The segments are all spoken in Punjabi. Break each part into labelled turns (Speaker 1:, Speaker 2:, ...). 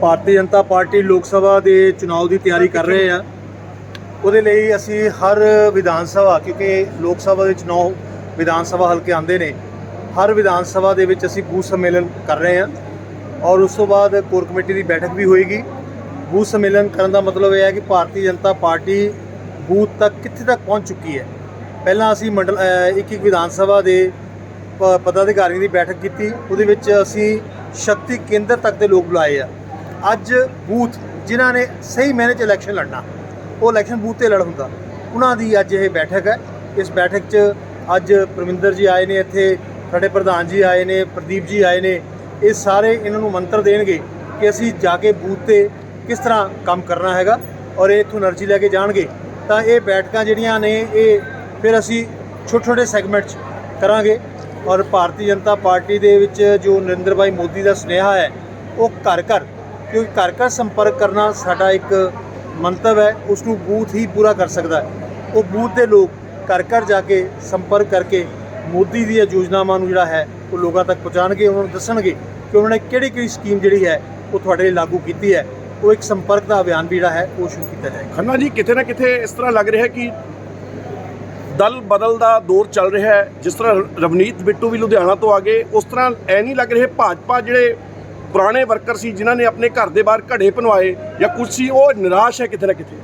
Speaker 1: ਭਾਰਤੀ ਜਨਤਾ ਪਾਰਟੀ ਲੋਕ ਸਭਾ ਦੇ ਚੁਣਾਵ ਦੀ ਤਿਆਰੀ ਕਰ ਰਹੇ ਆ। ਉਹਦੇ ਲਈ ਅਸੀਂ ਹਰ ਵਿਧਾਨ ਸਭਾ, ਕਿਉਂਕਿ ਲੋਕ ਸਭਾ ਦੇ ਚੁਣਾਵ ਵਿਧਾਨ ਸਭਾ ਹਲਕੇ ਆਉਂਦੇ ਨੇ, ਹਰ ਵਿਧਾਨ ਸਭਾ ਦੇ ਵਿੱਚ ਅਸੀਂ ਬੂਥ ਸੰਮੇਲਨ ਕਰ ਰਹੇ ਹਾਂ। ਔਰ ਉਸ ਤੋਂ ਬਾਅਦ ਕੋਰ ਕਮੇਟੀ ਦੀ ਬੈਠਕ ਵੀ ਹੋਏਗੀ। ਬੂਥ ਸੰਮੇਲਨ ਕਰਨ ਦਾ ਮਤਲਬ ਇਹ ਹੈ ਕਿ ਭਾਰਤੀ ਜਨਤਾ ਪਾਰਟੀ ਬੂਥ ਤੱਕ ਕਿੱਥੇ ਤੱਕ ਪਹੁੰਚ ਚੁੱਕੀ ਹੈ। ਪਹਿਲਾਂ ਅਸੀਂ ਮੰਡਲ ਇੱਕ ਇੱਕ ਵਿਧਾਨ ਸਭਾ ਦੇ ਪਦਾਧਿਕਾਰੀਆਂ ਦੀ ਬੈਠਕ ਕੀਤੀ। ਉਹਦੇ ਵਿੱਚ ਅਸੀਂ ਸ਼ਕਤੀ ਕੇਂਦਰ ਤੱਕ ਦੇ ਲੋਕ ਬੁਲਾਏ ਆ। ਅੱਜ ਬੂਥ ਜਿਨ੍ਹਾਂ ਨੇ ਸਹੀ ਮੈਨੇ ਚ ਇਲੈਕਸ਼ਨ ਲੜਨਾ, ਉਹ ਇਲੈਕਸ਼ਨ ਬੂਥ ਤੇ ਲੜ ਹੁੰਦਾ। ਉਹਨਾਂ ਦੀ ਅੱਜ ਇਹ ਬੈਠਕ ਹੈ। ਇਸ ਬੈਠਕ 'ਚ ਅੱਜ ਪ੍ਰਵਿੰਦਰ ਜੀ ਆਏ ਨੇ ਇੱਥੇ, ਸਾਡੇ ਪ੍ਰਧਾਨ ਜੀ ਆਏ ਨੇ, ਪ੍ਰਦੀਪ ਜੀ ਆਏ ਨੇ। ਇਹ ਸਾਰੇ ਇਹਨਾਂ ਨੂੰ ਮੰਤਰ ਦੇਣਗੇ ਕਿ ਅਸੀਂ ਜਾ ਕੇ ਬੂਥ ਤੇ ਕਿਸ ਤਰ੍ਹਾਂ ਕੰਮ ਕਰਨਾ ਹੈਗਾ ਔਰ ਇਹ ਇਥੋਂ એનર્ਜੀ ਲੈ ਕੇ ਜਾਣਗੇ। ਤਾਂ ਇਹ ਬੈਠਕਾਂ ਜਿਹੜੀਆਂ ਨੇ, ਇਹ ਫਿਰ ਅਸੀਂ ਛੋਟੇ ਛੋਟੇ ਸੈਗਮੈਂਟ 'ਚ ਕਰਾਂਗੇ ਔਰ ਭਾਰਤੀ ਜਨਤਾ ਪਾਰਟੀ ਦੇ ਵਿੱਚ ਜੋ ਨਰਿੰਦਰ ਭਾਈ ਮੋਦੀ ਦਾ ਸੁਨੇਹਾ ਹੈ, ਉਹ ਘਰ ਘਰ ਕਿਉਂਕਿ ਘਰ ਘਰ ਸੰਪਰਕ ਕਰਨਾ ਸਾਡਾ ਇੱਕ ਮੰਤਵ ਹੈ ਉਸ ਨੂੰ ਬੂਥ ਹੀ ਪੂਰਾ ਕਰ ਸਕਦਾ ਹੈ। ਉਹ ਬੂਥ ਦੇ ਲੋਕ ਘਰ ਘਰ ਜਾ ਕੇ ਸੰਪਰਕ ਕਰਕੇ ਮੋਦੀ ਦੀਆਂ ਯੋਜਨਾਵਾਂ ਨੂੰ ਜਿਹੜਾ ਹੈ, ਉਹ ਲੋਕਾਂ ਤੱਕ ਪਹੁੰਚਾਉਣਗੇ, ਉਹਨਾਂ ਨੂੰ ਦੱਸਣਗੇ ਕਿ ਉਹਨਾਂ ਨੇ ਕਿਹੜੀ ਕਿਹੜੀ ਸਕੀਮ ਜਿਹੜੀ ਹੈ, ਉਹ ਤੁਹਾਡੇ ਲਈ ਲਾਗੂ ਕੀਤੀ ਹੈ। ਉਹ ਇੱਕ ਸੰਪਰਕ ਦਾ ਅਭਿਆਨ ਵੀ ਜਿਹੜਾ ਹੈ, ਉਹ ਸ਼ੁਰੂ ਕੀਤਾ ਜਾਏਗਾ।
Speaker 2: ਖੰਨਾ ਜੀ, ਕਿਤੇ ਨਾ ਕਿਤੇ ਇਸ ਤਰ੍ਹਾਂ ਲੱਗ ਰਿਹਾ ਕਿ ਦਲ ਬਦਲ ਦਾ ਦੌਰ ਚੱਲ ਰਿਹਾ ਹੈ। ਜਿਸ ਤਰ੍ਹਾਂ ਰਵਨੀਤ ਬਿੱਟੂ ਵੀ ਲੁਧਿਆਣਾ ਤੋਂ ਆ ਗਏ, ਉਸ ਤਰ੍ਹਾਂ ਐ ਨਹੀਂ ਲੱਗ ਰਿਹਾ ਭਾਜਪਾ ਜਿਹੜੇ ਪੁਰਾਣੇ ਵਰਕਰ ਸੀ, ਜਿਨ੍ਹਾਂ ਨੇ ਆਪਣੇ ਘਰ ਦੇ ਬਾਹਰ ਘੜੇ ਪਨਵਾਏ ਜਾਂ ਕੁਛ ਸੀ, ਉਹ ਨਿਰਾਸ਼ ਹੈ ਕਿਤੇ ਨਾ ਕਿਤੇ।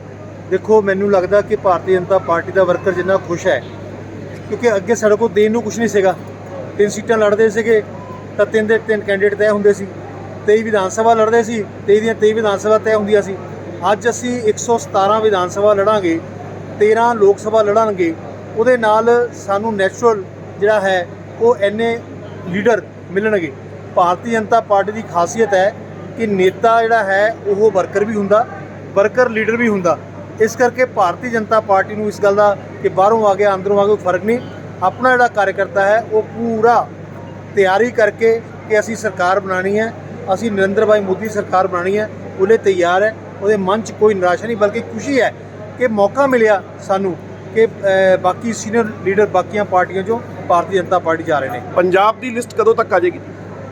Speaker 1: ਦੇਖੋ, ਮੈਨੂੰ ਲੱਗਦਾ ਕਿ ਭਾਰਤੀ ਜਨਤਾ ਪਾਰਟੀ ਦਾ ਵਰਕਰ ਜਿੰਨਾ ਖੁਸ਼ ਹੈ, ਕਿਉਂਕਿ ਅੱਗੇ ਸਾਡੇ ਕੋਲ ਦੇਣ ਨੂੰ ਕੁਝ ਨਹੀਂ ਸੀਗਾ। ਤਿੰਨ ਸੀਟਾਂ ਲੜਦੇ ਸੀਗੇ, ਤਾਂ ਤਿੰਨ ਦੇ ਤਿੰਨ ਕੈਂਡੀਡੇਟ ਤੈਅ ਹੁੰਦੇ ਸੀ। 23 ਵਿਧਾਨ ਸਭਾ ਲੜਦੇ ਸੀ 23 ਦੀਆਂ 23 ਵਿਧਾਨ ਸਭਾ ਤੈਅ ਹੁੰਦੀਆਂ ਸੀ। ਅੱਜ ਅਸੀਂ 117 ਵਿਧਾਨ ਸਭਾ ਲੜਾਂਗੇ 13 ਲੋਕ ਸਭਾ ਲੜਾਂਗੇ ਉਹਦੇ ਨਾਲ ਸਾਨੂੰ ਨੈਚੁਰਲ ਜਿਹੜਾ ਹੈ, ਉਹ ਐਨੇ ਲੀਡਰ ਮਿਲਣਗੇ। ਭਾਰਤੀ ਜਨਤਾ ਪਾਰਟੀ ਦੀ ਖਾਸੀਅਤ ਹੈ ਕਿ ਨੇਤਾ ਜਿਹੜਾ ਹੈ, ਉਹ ਵਰਕਰ ਵੀ ਹੁੰਦਾ, ਵਰਕਰ ਲੀਡਰ ਵੀ ਹੁੰਦਾ। ਇਸ ਕਰਕੇ ਭਾਰਤੀ ਜਨਤਾ ਪਾਰਟੀ ਨੂੰ ਇਸ ਗੱਲ ਦਾ ਕਿ ਬਾਹਰੋਂ ਆ ਗਿਆ ਅੰਦਰੋਂ ਆ ਗਿਆ ਕੋਈ ਫ਼ਰਕ ਨਹੀਂ। ਆਪਣਾ ਜਿਹੜਾ ਕਾਰਜਕਰਤਾ ਹੈ, ਉਹ ਪੂਰਾ ਤਿਆਰੀ ਕਰਕੇ ਕਿ ਅਸੀਂ ਸਰਕਾਰ ਬਣਾਣੀ ਹੈ। ਅਸੀਂ ਨਰਿੰਦਰ ਭਾਈ ਮੋਦੀ ਸਰਕਾਰ ਬਣਾਣੀ ਹੈ। ਉਹਲੇ ਤਿਆਰ ਹੈ। ਉਹਦੇ ਮਨ 'ਚ ਕੋਈ ਨਿਰਾਸ਼ਾ ਨਹੀਂ, ਬਲਕਿ ਖੁਸ਼ੀ ਹੈ ਕਿ ਮੌਕਾ ਮਿਲਿਆ ਸਾਨੂੰ ਕਿ ਬਾਕੀ ਸੀਨੀਅਰ ਲੀਡਰ ਬਾਕੀਆਂ ਪਾਰਟੀਆਂ 'ਚੋਂ ਭਾਰਤੀ ਜਨਤਾ ਪਾਰਟੀ ਜਾ ਰਹੇ ਨੇ।
Speaker 2: ਪੰਜਾਬ ਦੀ ਲਿਸਟ ਕਦੋਂ ਤੱਕ ਆ ਜਾਏਗੀ?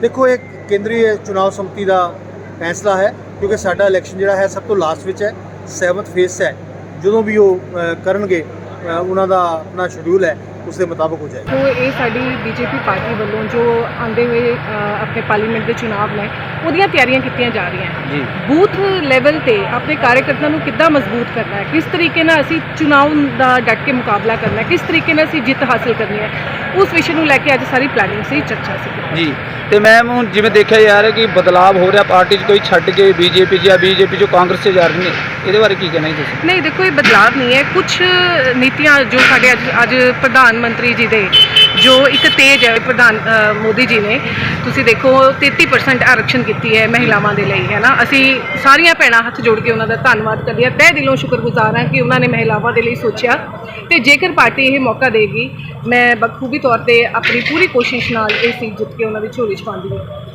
Speaker 1: ਦੇਖੋ ਇਹ ਕੇਂਦਰੀ ਚੁਣਾਵ ਸਮਿਤੀ ਦਾ ਫੈਸਲਾ ਹੈ ਕਿਉਂਕਿ ਸਾਡਾ ਇਲੈਕਸ਼ਨ ਜਿਹੜਾ ਹੈ ਸਭ ਤੋਂ ਲਾਸਟ ਵਿੱਚ ਹੈ 7th ਫੇਸ ਹੈ। ਜਦੋਂ ਵੀ ਉਹ ਕਰਨਗੇ ਉਹਨਾਂ ਦਾ ਆਪਣਾ ਸ਼ਡਿਊਲ ਹੈ ਉਸ ਦੇ ਮੁਤਾਬਕ ਹੋ ਜਾਏਗਾ।
Speaker 3: ਸੋ ਇਹ ਸਾਡੀ ਬੀਜੇਪੀ ਪਾਰਟੀ ਵੱਲੋਂ ਜੋ ਆਂਦੇ ਹੋਏ ਆਪਣੇ ਪਾਰਲੀਮੈਂਟ ਦੇ ਚੁਣਾਵ ਨੇ ਉਹਦੀਆਂ ਤਿਆਰੀਆਂ ਕੀਤੀਆਂ ਜਾ ਰਹੀਆਂ। ਜੀ। ਬੂਥ ਲੈਵਲ ਤੇ ਆਪਣੇ ਕਾਰਜਕਰਤਾਵਾਂ ਨੂੰ ਕਿੱਦਾਂ ਮਜ਼ਬੂਤ ਕਰਨਾ ਹੈ? ਕਿਸ ਤਰੀਕੇ ਨਾਲ ਅਸੀਂ ਚੁਣਾਵ ਦਾ ਡਟ ਕੇ ਮੁਕਾਬਲਾ ਕਰਨਾ ਹੈ? ਕਿਸ ਤਰੀਕੇ ਨਾਲ ਅਸੀਂ ਜਿੱਤ ਹਾਸਲ ਕਰਨੀ ਹੈ? ਉਸ ਵਿਸ਼ੇ ਨੂੰ ਲੈ ਕੇ ਅੱਜ ਸਾਰੀ ਪਲੈਨਿੰਗ ਸੀ ਚਰਚਾ ਸੀ।
Speaker 4: ਜੀ ਤੇ ਮੈਮ ਹੁਣ ਜਿਵੇਂ ਦੇਖਿਆ ਜਾ ਰਿਹਾ ਕਿ ਬਦਲਾਵ ਹੋ ਰਿਹਾ ਪਾਰਟੀ 'ਚ ਕੋਈ ਛੱਡ ਕੇ ਬੀਜੇਪੀ ਜਾਂ ਬੀਜੇਪੀ 'ਚੋਂ ਕਾਂਗਰਸ 'ਚ ਜਾ ਰਹੇ ਨੇ ਇਹਦੇ ਬਾਰੇ ਕੀ ਕਹਿਣਾ ਜੀ ਤੁਸੀਂ?
Speaker 3: ਨਹੀਂ ਦੇਖੋ ਇਹ ਬਦਲਾਅ ਨਹੀਂ ਹੈ। ਕੁਝ ਨੀਤੀਆਂ ਜੋ ਸਾਡੇ ਅੱਜ ਅੱਜ ਪ੍ਰਧਾਨ ਮੰਤਰੀ ਜੀ ਦੇ ਜੋ ਇੱਕ ਤੇਜ ਹੈ ਪ੍ਰਧਾਨ ਮੋਦੀ ਜੀ ਨੇ, ਤੁਸੀਂ ਦੇਖੋ 33% ਆਰਕਸ਼ਣ ਕੀਤੀ ਹੈ ਮਹਿਲਾਵਾਂ ਦੇ ਲਈ, ਹੈ ਨਾ? ਅਸੀਂ ਸਾਰੀਆਂ ਭੈਣਾਂ ਹੱਥ ਜੋੜ ਕੇ ਉਹਨਾਂ ਦਾ ਧੰਨਵਾਦ ਕਰਦੇ ਹਾਂ। ਤਹਿ ਦਿਲੋਂ ਸ਼ੁਕਰਗੁਜ਼ਾਰ ਹਾਂ ਕਿ ਉਹਨਾਂ ਨੇ ਮਹਿਲਾਵਾਂ ਦੇ ਲਈ ਸੋਚਿਆ ਤੇ ਜੇਕਰ ਪਾਰਟੀ ਇਹ ਮੌਕਾ ਦੇਗੀ, ਮੈਂ ਬਖੂਬੀ ਤੌਰ ਤੇ ਆਪਣੀ ਪੂਰੀ ਕੋਸ਼ਿਸ਼ ਨਾਲ ਇਹ ਸੀਟ ਜਿੱਤ ਕੇ ਉਹਨਾਂ ਦੀ ਝੋਲੀ ਚ ਪਾਉਂਦੀ ਹਾਂ।